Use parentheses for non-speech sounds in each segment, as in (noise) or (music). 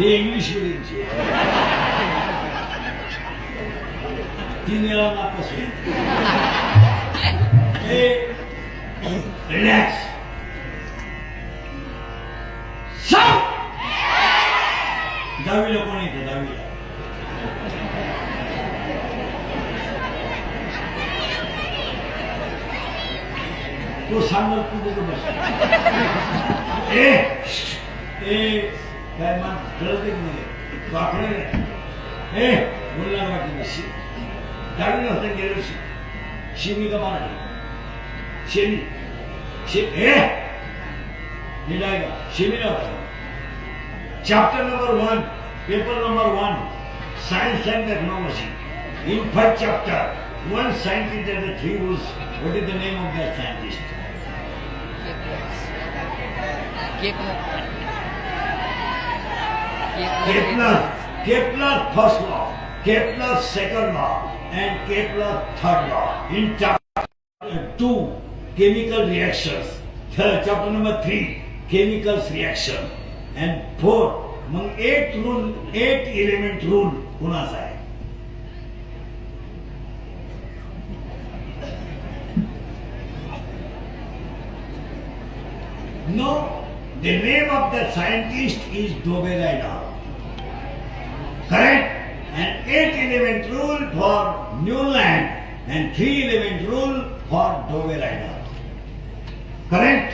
Benim şirinci. Dinleyen arkası. e, relax. Sam! Davile konuydu, davile. Bu do kutu E, e, सांगत तू बघ बस ए ए काय मान कळत एक नाही तू आकडे नाही ए बोलणार वाटली शी दहावीला होतं गेलं शी शिमी का मराठी शेमी शे ए लिहिलाय का शेमीला होता chapter number one paper number one science and technology in first chapter, one scientist and the three rules. What is the name of that scientist? Kepler. Kepler first law, Kepler second law, and Kepler third law. In chapter two, chemical reactions. Third, chapter number three, chemicals reaction. And four, मग eight rule eight element rule कुणाचा आहे No, the name of the scientist is Dobelaida. Correct? And eight element rule for Newland and three element rule for Dobelaida. Correct?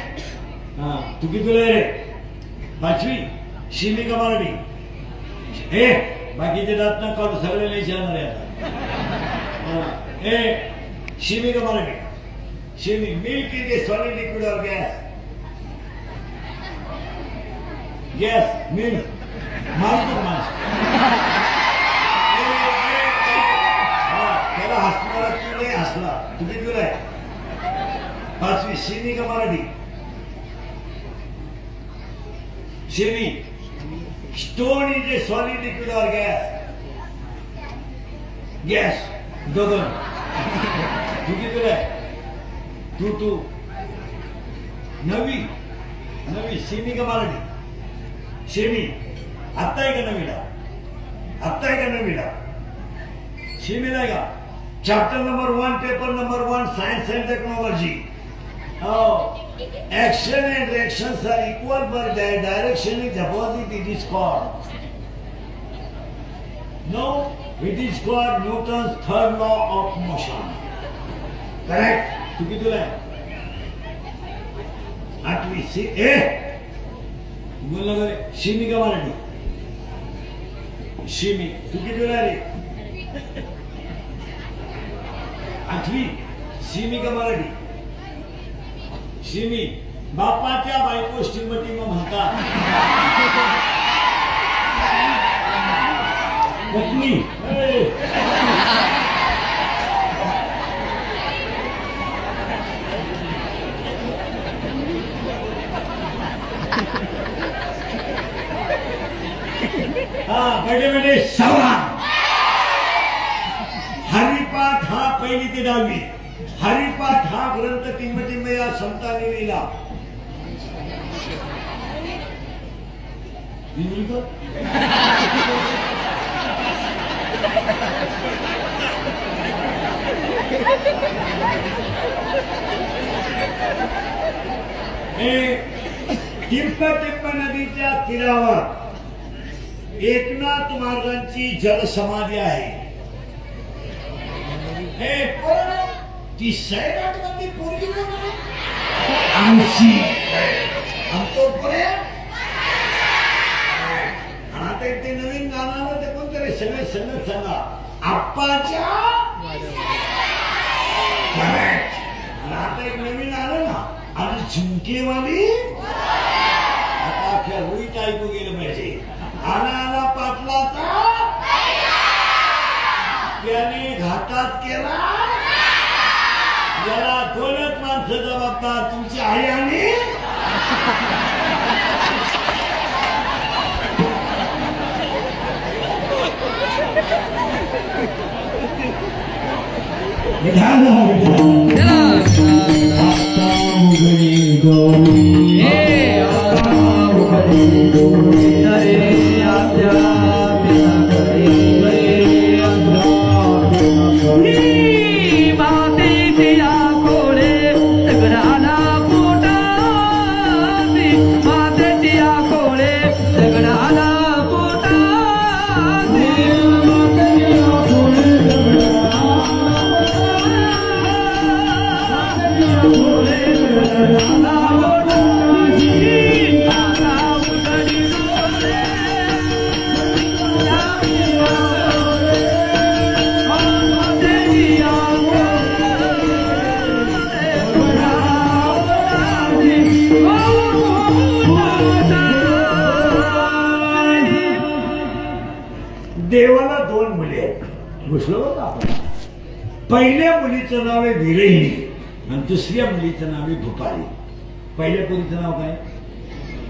हा तू किती रे पाचवी शिमी का मराठी ए बाकीचे दात ना काढू सगळे लई जाणार आता हा, ए शिमी का Marathi Shimi milk is a solid liquid or gas Yes, milk. मारतो माणूस. त्याला हसणारा तू नाही हसला. तू किती आहे. पाचवी शिमी का Marathi? Shimi stone is a solid liquid or gas. Gas Gagan. तू किती आहे. तू तू. नवी. नवी शिमी का मराठी? शेमी आत्ता आहे का नवीला आत्ता आहे का नवीला शेमीला नाही का chapter number one paper number one science and technology action and reactions are equal but direction is opposite it is called no it is called Newton third law of motion correct चुकी तुला आठवी C ए! बोलला का रे शिमी का मराठी? शिमी तू किती वेळा रे आठवी शिमी का मराठी शिमी बापाच्या बायको श्रीमती मग म्हणतात (laughs) पत्नी ए. हा बडे बडे हरिपाठ हा पहिली ते दहावी. हरिपाठ हा ग्रंथ टिंबटिंब या संतांनी लिहिला. लिहिली का? नदीच्या तीरावर एकनाथ महाराजांची जलसमाधी आहे. ती सैराट मधली पूर्वी आमची. आता एक ते नवीन गाणं आलं ते कोणतरी सगळे सगळं सांगा. आप्पाच्या? आता एक नवीन आलं ना. आणि झुमकेवाली आता अख्ख्या रुईत ऐकू गेलं पाहिजे आला आला पाटलाचा त्याने घाटात केला याला दोनच माणसं जबाबदार तुमची आई आणि? विधान देवाला दोन मुले आहेत. घुसलो होतो आपण? पहिल्या मुलीचं नाव आहे विरहिणी आणि दुसऱ्या मुलीचं नाव आहे भुपाळी पहिल्या मुलीचं नाव काय?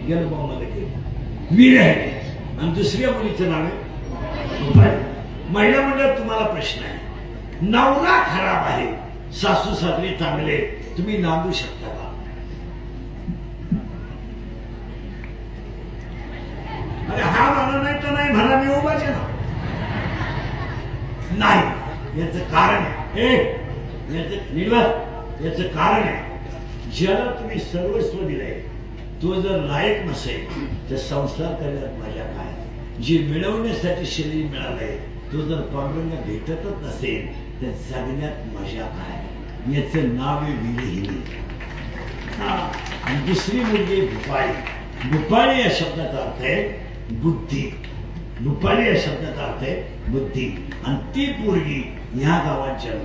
गेलं भाऊ केलं. विरहिणी आणि दुसऱ्या मुलीचं नाव आहे भुपाळी महिला मंडळात तुम्हाला प्रश्न आहे. नवरा खराब आहे. सासू सासरे चांगले तुम्ही नांदू शकता का? अरे हा म्हणा नाही तर नाही म्हणा मी नाही. याच कारण आहे. ए, याचं निवास याच कारण आहे. ज्याला तुम्ही सर्वस्व दिलंय तो जर लायक नसेल तर संसार करण्यात मजा काय? जे मिळवण्यासाठी शरीर मिळालंय तो जर पांडुरंग भेटतच नसेल तर जगण्यात मजा काय? याचं नाव आहे विरहिणी आणि दुसरी म्हणजे भूपाळी भूपाळी या शब्दाचा अर्थ आहे बुद्धी. रुपाली या शब्दाचा अर्थ आहे बुद्धी. आणि ती पोरगी ह्या गावात जन्म